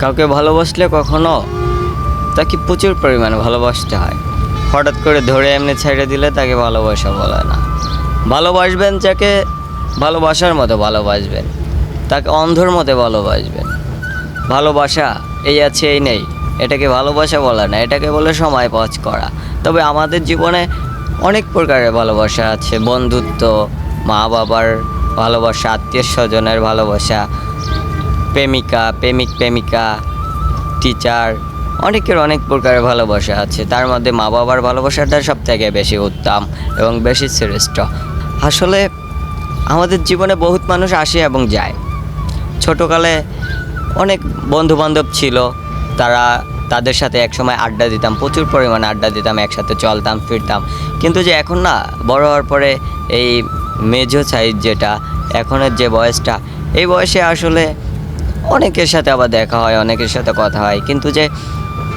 কাউকে ভালোবাসলে কখনো তাকে প্রচুর পরিমাণে ভালোবাসতে হয়। হঠাৎ করে ধরে এমনি ছেড়ে দিলে তাকে ভালোবাসা বলে না। ভালোবাসবেন যাকে ভালোবাসার মতো ভালোবাসবেন, তাকে অন্ধর মতো ভালোবাসবেন। ভালোবাসা এই আছে, এই নেই। এটাকে ভালোবাসা বলে না, এটাকে বলে সময় পাস করা। তবে আমাদের জীবনে অনেক প্রকারের ভালোবাসা আছে। বন্ধুত্ব মা বাবার ভালোবাসা আত্মীয় স্বজনের ভালোবাসা প্রেমিকা, প্রেমিক, প্রেমিকা টিচার অনেকের অনেক প্রকারের ভালোবাসা আছে। তার মধ্যে মা বাবার ভালোবাসাটা সব থেকে বেশি উত্তম এবং বেশি শ্রেষ্ঠ। আসলে আমাদের জীবনে বহুত মানুষ আসে এবং যায়। ছোটোকালে অনেক বন্ধু বান্ধব ছিল, তারা তাদের সাথে একসময় আড্ডা দিতাম, প্রচুর পরিমাণে আড্ডা দিতাম, একসাথে চলতাম, ফিরতাম। কিন্তু যে এখন না, বড় হওয়ার পরে এই মেজো সাইজ যেটা, এখনের যে বয়সটা, এই বয়সে আসলে অনেকের সাথে আবার দেখা হয়, অনেকের সাথে কথা হয়। কিন্তু যে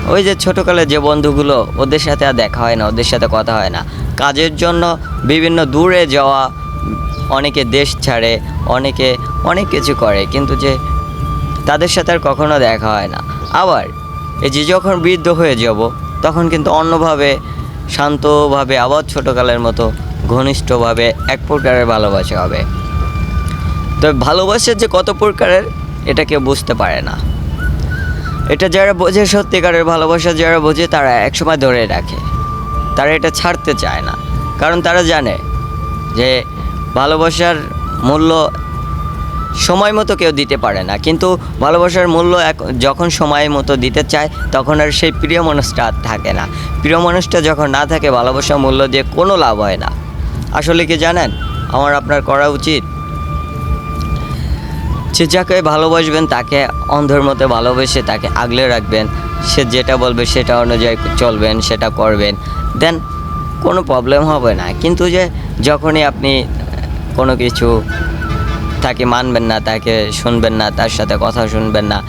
ওই যে ছোটোকালের যে বন্ধুগুলো, ওদের সাথে আর দেখা হয় না, ওদের সাথে কথা হয় না। কাজের জন্য বিভিন্ন দূরে যাওয়া, অনেকে দেশ ছাড়ে, অনেকে অনেক কিছু করে, কিন্তু যে তাদের সাথে আর কখনো দেখা হয় না। আবার এই যে যখন বৃদ্ধ হয়ে যাব, তখন কিন্তু অন্যভাবে, শান্তভাবে, আবার ছোটোকালের মতো ঘনিষ্ঠভাবে এক প্রকারের ভালোবাসা হবে। তবে ভালোবাসার যে কত প্রকারের এটা কেউ বুঝতে পারে না। এটা যারা বোঝে, সত্যিকারের ভালোবাসা যারা বোঝে, তারা একসময় ধরে রাখে। তারা এটা ছাড়তে চায় না। কারণ তারা জানে যে ভালোবাসার মূল্য সময় মতো কেউ দিতে পারে না। কিন্তু ভালোবাসার মূল্য এক- যখন সময় মতো দিতে চায়, তখন আর সেই প্রিয় মানুষটা আর থাকে না। প্রিয় মানুষটা যখন না থাকে, ভালোবাসার মূল্য দিয়ে কোনো লাভ হয় না। আসলে কি জানেন? আমার আপনার করা উচিত সে যাকে ভালোবাসবেন, তাকে অন্ধের মতো ভালোবেসে তাকে আগলে রাখবেন। সে যেটা বলবে সেটা অনুযায়ী চলবেন, সেটা করবেন। দেন কোনো প্রবলেম হবে না। কিন্তু যে যখনই আপনি কোনো কিছু তাকে মানবেন না, তাকে শুনবেন না, তার সাথে কথা শুনবেন না,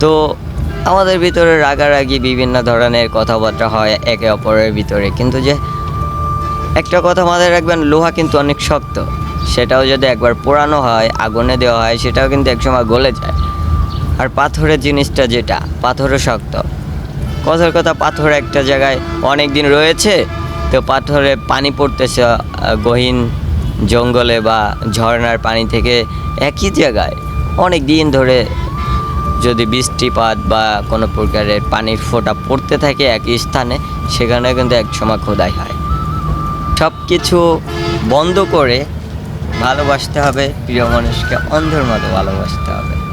তো আমাদের ভিতরে রাগারাগি বিভিন্ন ধরনের কথাবার্তা হয় একে অপরের ভিতরে। কিন্তু যে একটা কথা মাথায় রাখবেন, লোহা কিন্তু অনেক শক্ত। সেটাও যদি একবার পোড়ানো হয়, আগুনে দেওয়া হয়, সেটাও কিন্তু একসময় গলে যায়। আর পাথরের জিনিসটা যেটা, পাথরও শক্ত। কথার কথা, পাথর একটা জায়গায় অনেক দিন রয়েছে, তো পাথরে পানি পড়তেছে গহীন জঙ্গলে বা ঝর্ণার পানি থেকে একই জায়গায়। অনেক দিন ধরে যদি বৃষ্টিপাত বা কোনো প্রকারের পানির ফোঁটা পড়তে থাকে একই স্থানে সেখানে কিন্তু এক সময় খোদাই হয়। সব কিছু বন্ধ করে ভালোবাসতে হবে প্রিয় মানুষকে অন্ধের মতো ভালোবাসতে হবে।